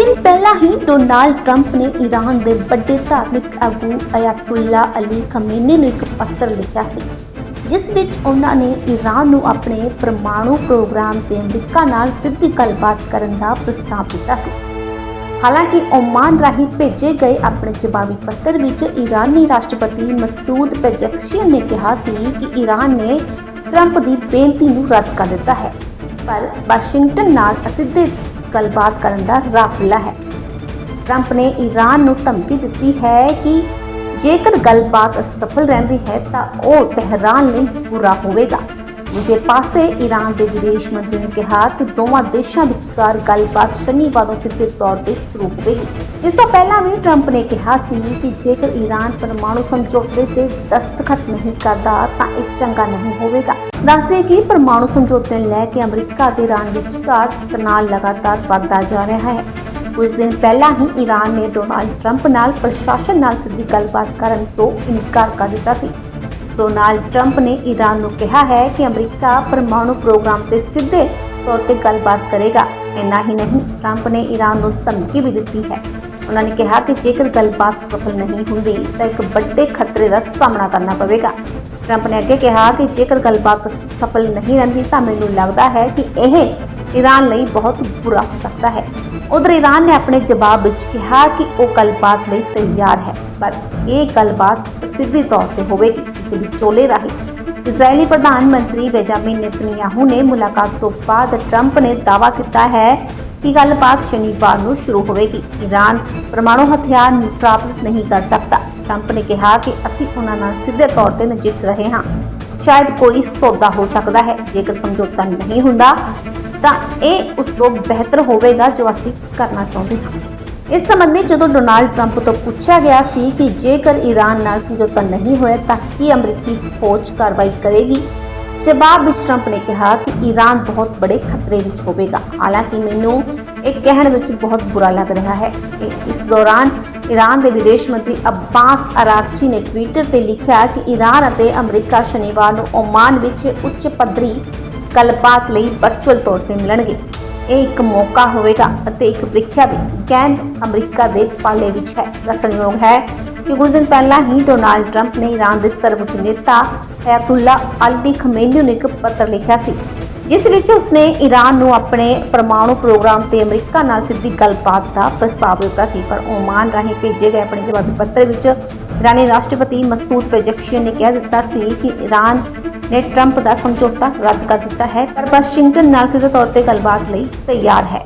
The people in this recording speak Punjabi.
ਦਿਨ ਪਹਿਲਾਂ ਹੀ ਡੋਨਾਲਡ ਟਰੰਪ ਨੇ ਈਰਾਨ ਦੇ ਵੱਡੇ ਧਾਰਮਿਕ ਆਗੂ ਅਯਾਤੁੱਲਾ ਅਲੀ ਖਮੇਨੀ ਨੂੰ ਇੱਕ ਪੱਤਰ ਲਿਖਿਆ ਸੀ, ਜਿਸ ਵਿੱਚ ਉਹਨਾਂ ਨੇ ਈਰਾਨ ਨੂੰ ਆਪਣੇ ਪਰਮਾਣੂ ਪ੍ਰੋਗਰਾਮ ਤੇ ਅਮਰੀਕਾ ਨਾਲ ਸਿੱਧੀ ਗੱਲਬਾਤ ਕਰਨ ਦਾ ਪ੍ਰਸਤਾਵ ਦਿੱਤਾ ਸੀ। ਹਾਲਾਂਕਿ ਓਮਾਨ ਰਾਹੀਂ ਭੇਜੇ ਗਏ ਆਪਣੇ ਜਵਾਬੀ ਪੱਤਰ ਵਿੱਚ ਈਰਾਨੀ ਰਾਸ਼ਟਰਪਤੀ ਮਸੂਦ ਪੇਜ਼ੈਕਸ਼ੀਅਨ ਨੇ ਕਿਹਾ ਸੀ ਕਿ ਈਰਾਨ ਨੇ ਟਰੰਪ ਦੀ ਬੇਨਤੀ ਨੂੰ ਰੱਦ ਕਰ ਦਿੱਤਾ ਹੈ, ਪਰ ਵਾਸ਼ਿੰਗਟਨ ਨਾਲ ਅਸਿੱਧੇ ਗੱਲਬਾਤ ਕਰਨ ਦਾ ਰਾਹ ਖੁੱਲ੍ਹਾ ਹੈ। ਟਰੰਪ ਨੇ ਈਰਾਨ ਨੂੰ ਧਮਕੀ ਦਿੱਤੀ ਹੈ ਕਿ ਜੇਕਰ ਗੱਲਬਾਤ ਅਸਫਲ ਰਹਿੰਦੀ ਹੈ ਤਾਂ ਉਹ ਤਹਿਰਾਨ ਲਈ ਬੁਰਾ ਹੋਵੇਗਾ। ਦੂਜੇ ਪਾਸੇ ਈਰਾਨ ਦੇ ਵਿਦੇਸ਼ ਮੰਤਰੀ ਨੇ ਕਿਹਾ ਕਿ ਦੋਵਾਂ ਦੇਸ਼ਾਂ ਵਿਚਕਾਰ ਗੱਲਬਾਤ ਸ਼ਨੀਵਾਰ ਨੂੰ ਸਿੱਧੇ ਤੌਰ ਤੇ ਸ਼ੁਰੂ ਹੋਵੇਗੀ। ਇਸ ਤੋਂ ਪਹਿਲਾਂ ਵੀ ਟਰੰਪ ਨੇ ਕਿਹਾ ਸੀ ਕਿ ਜੇਕਰ ਈਰਾਨ ਪਰਮਾਣੂ ਸਮਝੌਤੇ ਤੇ ਦਸਤਖਤ ਨਹੀਂ ਕਰਦਾ ਤਾਂ ਇਹ ਚੰਗਾ ਨਹੀਂ ਹੋਵੇਗਾ। ਦੱਸਦੇ ਕਿ ਪਰਮਾਣੂ ਸਮਝੌਤੇ ਲੈ ਕੇ ਅਮਰੀਕਾ ਤੇ ਈਰਾਨ ਵਿਚਕਾਰ ਤਣਾਅ ਲਗਾਤਾਰ ਵਧਦਾ ਜਾ ਰਿਹਾ ਹੈ। ਕੁਝ ਦਿਨ ਪਹਿਲਾਂ ਹੀ ਈਰਾਨ ਨੇ ਡੋਨਾਲਡ ਟਰੰਪ ਨਾਲ ਪ੍ਰਸ਼ਾਸਨ ਨਾਲ ਸਿੱਧੀ ਗੱਲਬਾਤ ਕਰਨ ਤੋਂ ਇਨਕਾਰ ਕਰ ਦਿੱਤਾ ਸੀ। ਡੋਨਾਲਡ ਟਰੰਪ ਨੇ ਈਰਾਨ ਨੂੰ ਕਿਹਾ ਹੈ ਕਿ ਅਮਰੀਕਾ ਪਰਮਾਣੂ ਪ੍ਰੋਗਰਾਮ ਤੇ ਸਿੱਧੇ ਤੌਰ ਤੇ ਗੱਲਬਾਤ ਕਰੇਗਾ। ਇੰਨਾ ਹੀ ਨਹੀਂ, ਟਰੰਪ ਨੇ ਈਰਾਨ ਨੂੰ ਧਮਕੀ ਵੀ ਦਿੱਤੀ ਹੈ। ਉਹਨਾਂ ਨੇ ਕਿਹਾ ਕਿ ਜੇਕਰ ਗੱਲਬਾਤ ਸਫਲ ਨਹੀਂ ਹੁੰਦੀ, ਤਾਂ ਇੱਕ ਵੱਡੇ ਖਤਰੇ ਦਾ ਸਾਹਮਣਾ ਕਰਨਾ ਪਵੇਗਾ। ਟਰੰਪ ਨੇ ਅੱਗੇ ਕਿਹਾ ਕਿ ਜੇਕਰ ਗੱਲਬਾਤ ਸਫਲ ਨਹੀਂ ਰਹਿੰਦੀ, ਤਾਂ ਮੈਨੂੰ ਲੱਗਦਾ ਹੈ ਕਿ ਇਹ ਈਰਾਨ ਲਈ ਬਹੁਤ ਬੁਰਾ ਹੋ ਸਕਦਾ ਹੈ। ਉਧਰ ਈਰਾਨ ਨੇ ਆਪਣੇ ਜਵਾਬ ਵਿੱਚ ਕਿਹਾ ਕਿ ਉਹ ਗੱਲਬਾਤ ਲਈ ਤਿਆਰ ਹੈ, ਪਰ ਇਹ ਗੱਲਬਾਤ ਸਿੱਧੇ ਤੌਰ ਤੇ ਹੋਵੇਗੀ। ਵਿਚੋਲੇ ਰਾਹੀਂ ਇਜ਼ਰਾਈਲੀ ਪ੍ਰਧਾਨ ਮੰਤਰੀ ਬੈਜਾਮਿਨ ਨੇਤਨਯਾਹੂ ਨੇ ਮੁਲਾਕਾਤ ਤੋਂ ਬਾਅਦ ਟਰੰਪ ਨੇ ਦਾਅਵਾ ਕੀਤਾ ਹੈ ਕਿ ਗੱਲਬਾਤ ਸ਼ਨੀਵਾਰ ਨੂੰ ਸ਼ੁਰੂ ਹੋਵੇਗੀ। ਈਰਾਨ ਪਰਮਾਣੂ ਹਥਿਆਰ ਪ੍ਰਾਪਤ ਨਹੀਂ ਕਰ ਸਕਦਾ। ਟਰੰਪ ਨੇ ਕਿਹਾ ਕਿ ਅਸੀਂ ਉਹਨਾਂ ਨਾਲ ਸਿੱਧੇ ਤੌਰ ਤੇ ਨਜਿੱਠ ਰਹੇ ਹਾਂ। ਸ਼ਾਇਦ ਕੋਈ ਸੌਦਾ ਹੋ ਸਕਦਾ ਹੈ। ਜੇਕਰ ਸਮਝੌਤਾ ਨਹੀਂ ਹੁੰਦਾ, ਤਾਂ ਇਹ ਉਸ ਤੋਂ ਬਿਹਤਰ ਹੋਵੇਗਾ ਜੋ ਅਸੀਂ ਕਰਨਾ ਚਾਹੁੰਦੇ ਹਾਂ। ਇਸ ਸੰਬੰਧੀ ਜਦੋਂ ਡੋਨਾਲਡ ਟਰੰਪ ਤੋਂ ਪੁੱਛਿਆ ਗਿਆ ਸੀ ਕਿ ਜੇਕਰ ਈਰਾਨ ਨਾਲ ਸਮਝੌਤਾ ਨਹੀਂ ਹੋਇਆ ਤਾਂ ਕੀ ਅਮਰੀਕੀ ਫੌਜ ਕਾਰਵਾਈ ਕਰੇਗੀ ਜਵਾਬ ਵਿੱਚ ਟਰੰਪ ਨੇ ਕਿਹਾ ਕਿ ਈਰਾਨ ਬਹੁਤ ਬੜੇ ਖਤਰੇ ਵਿੱਚ ਹੋਵੇਗਾ। ਹਾਲਾਂਕਿ ਮੈਨੂੰ ਇਹ ਕਹਿਣ ਵਿੱਚ ਬਹੁਤ ਬੁਰਾ ਲੱਗ ਰਿਹਾ ਹੈ ਇਸ ਦੌਰਾਨ ਈਰਾਨ ਦੇ ਵਿਦੇਸ਼ ਮੰਤਰੀ ਅਬਾਸ ਅਰਾਕਚੀ ਨੇ ਟਵਿੱਟਰ ਤੇ ਲਿਖਿਆ ਕਿ ਈਰਾਨ ਅਤੇ ਅਮਰੀਕਾ ਸ਼ਨੀਵਾਰ ਨੂੰ ਓਮਾਨ ਵਿੱਚ ਉੱਚ ਪੱਧਰੀ ਗੱਲਬਾਤ ਲਈ ਵਰਚੁਅਲ ਤੌਰ ਤੇ ਮਿਲਣਗੇ। ਇਹ ਇੱਕ ਮੌਕਾ ਹੋਵੇਗਾ ਅਤੇ ਇੱਕ ਪ੍ਰੀਖਿਆ ਵੀ ਗੈਂਦ ਅਮਰੀਕਾ ਦੇ ਪਾਲੇ ਵਿੱਚ ਹੈ। ਦੱਸਣਯੋਗ ਹੈ ਕਿ ਕੁਝ ਦਿਨ ਪਹਿਲਾਂ ਹੀ ਡੋਨਾਲਡ ਟਰੰਪ ਨੇ ਈਰਾਨ ਦੇ ਸਰਵਉੱਚ ਨੇਤਾ ਅਯਾਤੁੱਲਾ ਅਲੀ ਖਮੇਨੀ ਨੂੰ ਇੱਕ ਪੱਤਰ ਲਿਖਿਆ ਸੀ, ਜਿਸ ਵਿੱਚ ਉਸਨੇ ਈਰਾਨ ਨੂੰ ਆਪਣੇ ਪਰਮਾਣੂ ਪ੍ਰੋਗਰਾਮ ਤੇ ਅਮਰੀਕਾ ਨਾਲ ਸਿੱਧੀ ਗੱਲਬਾਤ ਦਾ ਪ੍ਰਸਤਾਵ ਦਿੱਤਾ ਸੀ। ਪਰ ਓਮਾਨ ਰਾਹੀਂ ਭੇਜੇ ਗਏ ਆਪਣੇ ਜਵਾਬੀ ਪੱਤਰ ਵਿੱਚ ਈਰਾਨੀ ਰਾਸ਼ਟਰਪਤੀ ਮਸੂਦ ਪੇਜ਼ੈਕਸ਼ੀਅਨ ਨੇ ਕਹਿ ਦਿੱਤਾ ਸੀ ਕਿ ਈਰਾਨ ਨੇ ਟਰੰਪ ਦਾ ਸਮਝੌਤਾ ਰੱਦ ਕਰ ਦਿੱਤਾ ਹੈ, ਪਰ ਵਾਸ਼ਿੰਗਟਨ ਨਾਲ ਸਿੱਧੇ ਤੌਰ ਤੇ ਗੱਲਬਾਤ ਲਈ ਤਿਆਰ ਹੈ।